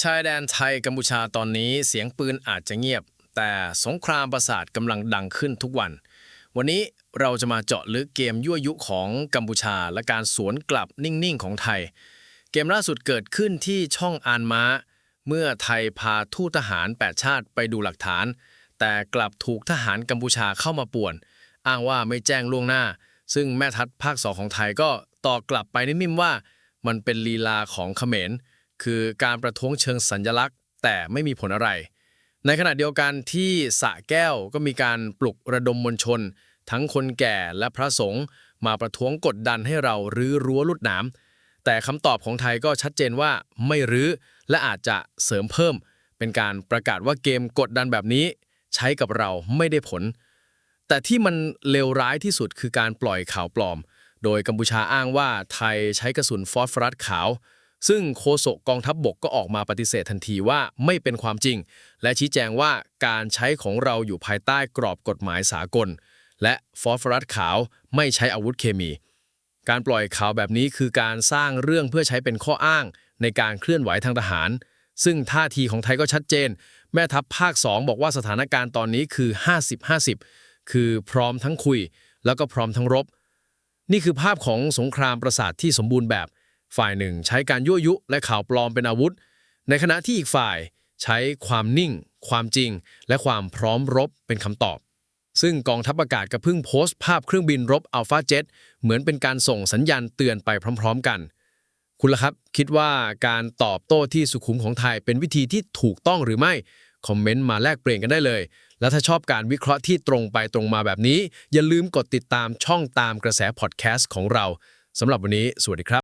ชายแดนไทยกัมพูชาตอนนี้เสียงปืนอาจจะเงียบ แต่สงครามประสาทกำลังดังขึ้นทุกวัน วันนี้เราจะมาเจาะลึกเกมยั่วยุของกัมพูชา และการสวนกลับนิ่งๆของไทย เกมล่าสุดเกิดขึ้นที่ช่องอานม้า เมื่อไทยพาทูตทหาร 8 ชาติไปดูหลักฐาน แต่กลับถูกทหารกัมพูชาเข้ามาป่วน อ้างว่าไม่แจ้งล่วงหน้า ซึ่งแม่ทัพภาคสองของไทยก็ตอบกลับไปนิ่มๆว่า มันเป็นลีลาของเขมร คือการประท้วงเชิงสัญลักษณ์ แต่ไม่มีผลอะไร ในขณะเดียวกันที่สะแก้วก็มีการปลุกระดมมวลชน ทั้งคนแก่และพระสงฆ์มาประท้วงกดดันให้เรารื้อรั้วลุดหนามแต่คำตอบของไทยก็ชัดเจนว่าไม่รื้อและอาจจะเสริมเพิ่ม เป็นการประกาศว่าเกมกดดันแบบนี้ ใช้กับเราไม่ได้ผล แต่ที่มันเลวร้ายที่สุดคือการปล่อยข่าวปลอม โดยกัมพูชาอ้างว่าไทยใช้กระสุนฟอสฟอรัสขาว ซึ่งโฆษกกองทัพบบกก็ออกมาปฏิเสธทันทีว่าไม่เป็นความจริง และชี้แจงว่าการใช้ของเราอยู่ภายใต้กรอบกฎหมายสากล และฟอสฟอรัสขาวไม่ใช้อาวุธเคมี การปล่อยข่าวแบบนี้คือการสร้างเรื่องเพื่อใช้เป็นข้ออ้างในการเคลื่อนไหวทางทหาร ซึ่งท่าทีของไทยก็ชัดเจน แม่ทัพภาค 2 บอกว่าสถานการณ์ตอนนี้คือ 50-50 คือพร้อมทั้งคุย แล้วก็พร้อมทั้งรบ นี่คือภาพของสงครามประสาทที่สมบูรณ์แบบ ฝ่ายหนึ่งใช้การยั่วยุและข่าวปลอมเป็นอาวุธ ในขณะที่อีกฝ่ายใช้ความนิ่ง ความจริง และความพร้อมรบเป็นคำตอบ ซึ่งกองทัพอากาศก็เพิ่งโพสต์ภาพเครื่องบินรบอัลฟาเจ็ตเหมือนเป็นการส่งสัญญาณเตือนไปพร้อม ๆ กัน คุณล่ะครับคิดว่าการตอบโต้ที่สุขุมของไทยเป็นวิธีที่ถูกต้องหรือไม่คอมเมนต์มาแลกเปลี่ยนกันได้เลย และถ้าชอบการวิเคราะห์ที่ตรงไปตรงมาแบบนี้ อย่าลืมกดติดตามช่องตามกระแสพอดแคสต์ของเราสำหรับวันนี้ สวัสดีครับ